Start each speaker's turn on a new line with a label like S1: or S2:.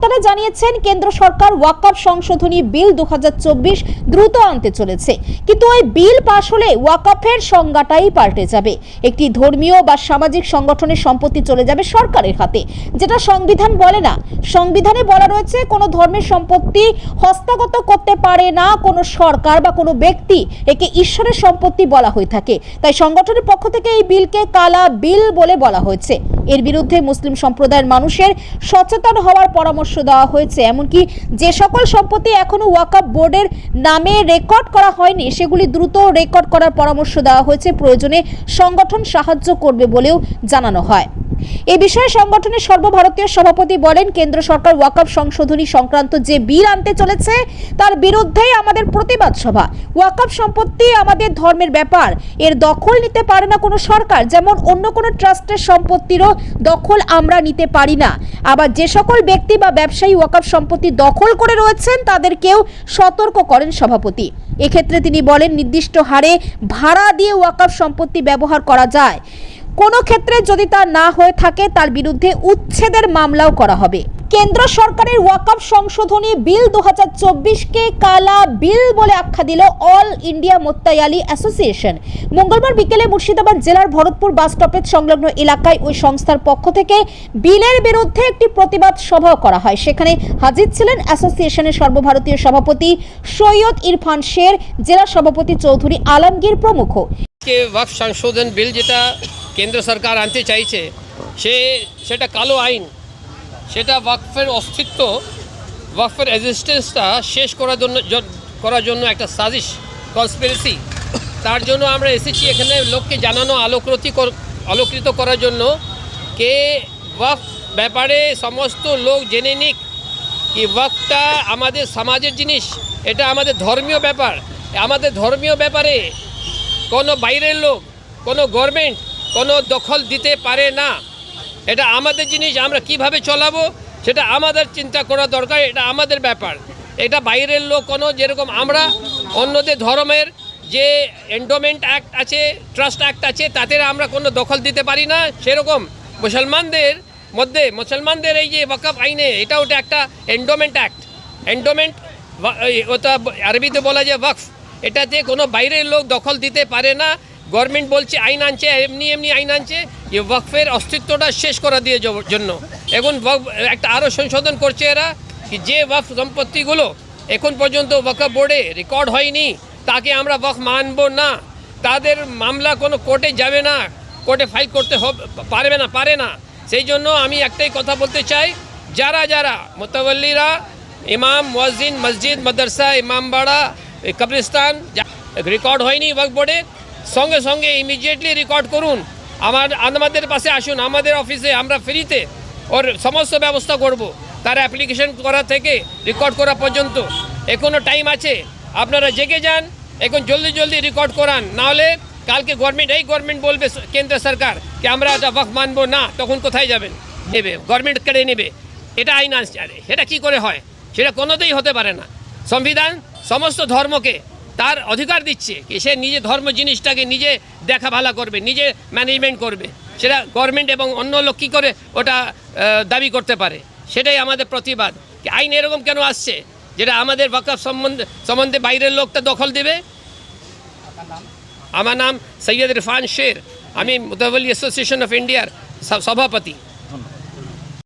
S1: তারা জানিয়েছেন, কেন্দ্র সরকার ওয়াকফ সংশোধনী বিল দুহাজার চব্বিশ দ্রুত আনতে চলেছে। কিন্তু ওই বিল পাশ হলে ওয়াকফের সংজ্ঞাটাই পাল্টে যাবে। একটি ধর্মীয় বা সামাজিক সংগঠনের সম্পত্তি চলে যাবে সরকারের হাতে। যেটা সংবিধান বলে না। সংবিধানে বলা রয়েছে, কোনো ধর্মের সম্পত্তি হস্তগত করতে পারে না কোনো সরকার বা কোনো ব্যক্তি। একে ঈশ্বরের সম্পত্তি বলা হয়ে থাকে। তাই সংগঠনের পক্ষ থেকে এই বিলকে কালা বিল বলে বলা হয়েছে। এর বিরুদ্ধে মুসলিম সম্প্রদায়ের মানুষের সচেতন হওয়ার পরামর্শ দেওয়া হয়েছে। এমনকি যে সকল সম্পত্তি এখনও ওয়াকআপ বোর্ডের নামে রেকর্ড করা হয়নি, সেগুলি দ্রুত রেকর্ড করার পরামর্শ দেওয়া হয়েছে। প্রয়োজনে সংগঠন সাহায্য করবে বলেও জানানো হয়। এ বিষয়ে সংগঠনের সর্বভারতীয় সভাপতি বলেন, কেন্দ্র সরকার ওয়াকফ সংশোধনী সংক্রান্ত যে বিল আনতে চলেছে, তার বিরুদ্ধেই আমাদের প্রতিবাদ সভা। ওয়াকফ সম্পত্তি আমাদের ধর্মের ব্যাপার। এর দখল নিতে পারে না কোনো সরকার, যেমন অন্য কোনো ট্রাস্টের সম্পত্তিরও দখল আমরা নিতে পারি না। আবার যে সকল ব্যক্তি বা ব্যবসায়ী ওয়াকফ সম্পত্তি দখল করে রয়েছেন, তাদেরকেও সতর্ক করেন সভাপতি। এক্ষেত্রে তিনি বলেন, নির্দিষ্ট হারে ভাড়া দিয়ে ওয়াকফ সম্পত্তি ব্যবহার করা যায়। কোনো ক্ষেত্রে যদি তা না হয়ে থাকে, তার বিরুদ্ধে উচ্ছেদের মামলাও করা হবে। কেন্দ্র সরকারের ওয়াকফ সংশোধনী বিল দু কে কালা বিল বলে আখ্যা দিল অল ইন্ডিয়া মোত্তায়ালি অ্যাসোসিয়েশন। মঙ্গলবার বিকেলে মুর্শিদাবাদ জেলার ভরতপুর বাস স্টপেজ সংলগ্ন এলাকায় ওই সংস্থার পক্ষ থেকে বিলের বিরুদ্ধে একটি প্রতিবাদ সভাও করা হয়। সেখানে হাজির ছিলেন অ্যাসোসিয়েশনের সর্বভারতীয় সভাপতি সৈয়দ ইরফান শের, জেলা সভাপতি চৌধুরী আলমগীর প্রমুখ।
S2: সংশোধন বিল যেটা কেন্দ্র সরকার আনতে চাইছে, সে, সেটা কালো আইন। সেটা ওয়াকফের অস্তিত্ব, ওয়াকফের এক্সিস্টেন্সটা শেষ করার জন্য করার জন্য একটা সাজিশ কনস্পিরেসি তার জন্য আমরা এসেছি এখানে লোককে জানানো আলোকৃত আলোকৃত করার জন্য কে ওয়াকফ ব্যাপারে সমস্ত লোক জেনে নিক কি ওয়াকফটা আমাদের সমাজের জিনিস, এটা আমাদের ধর্মীয় ব্যাপার। আমাদের ধর্মীয় ব্যাপারে কোনো বাইরের লোক, কোনো গভর্নমেন্ট কোনো দখল দিতে পারে না। এটা আমাদের জিনিস, আমরা কীভাবে চলাবো সেটা আমাদের চিন্তা করা দরকার, এটা আমাদের ব্যাপার। এটা বাইরের লোক কোনো যেরকম আমরা, অন্যদের ধর্মের যে এন্ডোমেন্ট অ্যাক্ট আছে ট্রাস্ট অ্যাক্ট আছে তাতে আমরা কোনো দখল দিতে পারি না, সেরকম। মুসলমানদের মধ্যে, মুসলমানদের এই যে ওয়াকফ আইনে, এটা ওটা একটা এন্ডোমেন্ট অ্যাক্ট এন্ডোমেন্ট ওটা আরবিতে বলা যায় ওয়াকফ। এটাতে কোনো বাইরের লোক দখল দিতে পারে না গভর্নমেন্ট বলছে আইন আনছে, এমনি এমনি আইন আনছে যে ওয়াকফের অস্তিত্বটা শেষ করা দিয়ে জন্য। এখন একটা আরও সংশোধন করছে এরা কি যে ওয়াকফ সম্পত্তিগুলো এখন পর্যন্ত ওয়াকফ বোর্ডে রেকর্ড হয়নি, তাকে আমরা ওয়াকফ মানব না। তাদের মামলা কোনো কোর্টে যাবে না, কোর্টে ফাইল করতে পারবে না, পারে না। সেই জন্য আমি একটাই কথা বলতে চাই, যারা যারা মোতাবল্লিরা, ইমাম মুয়াজ্জিন, মসজিদ, মাদ্রাসা ইমামবাড়া কবরিস্তান রেকর্ড হয়নি ওয়ার্ক বোর্ডে সঙ্গে সঙ্গে ইমিডিয়েটলি রেকর্ড করুন। আমার, আমাদের পাশে আসুন, আমাদের অফিসে আমরা ফ্রিতে ওর সমস্ত ব্যবস্থা করব। তার অ্যাপ্লিকেশন করা থেকে রেকর্ড করা পর্যন্ত। এখনও টাইম আছে। আপনারা জেগে যান, এখন জলদি জলদি রেকর্ড করান। নাহলে কালকে গভর্নমেন্ট এই গভর্নমেন্ট বলবে কেন্দ্র সরকার কি আমরা এটা ওয়াকফ মানবো না, তখন কোথায় যাবেন? নেবে গভর্নমেন্ট কেড়ে নেবে। এটা আইন আরে সেটা কী করে হয়? সেটা কোনোতেই হতে পারে না। সংবিধান, সমস্ত ধর্মকে তার অধিকার দিচ্ছে কি সে নিজে ধর্ম জিনিসটাকে নিজে দেখা ভালা করবে, নিজে ম্যানেজমেন্ট করবে। সেটা গভর্নমেন্ট এবং অন্য লোক কী করে ওটা দাবি করতে পারে? সেটাই আমাদের প্রতিবাদ। আইন এরকম কেন আসছে? যেটা আমাদের ওয়াকফ সম্বন্ধে সম্বন্ধে বাইরের লোকটা দখল দেবে? আমার নাম সৈয়দ ইরফান শের। আমি মুতাবলি অ্যাসোসিয়েশন অফ ইন্ডিয়ার সভাপতি।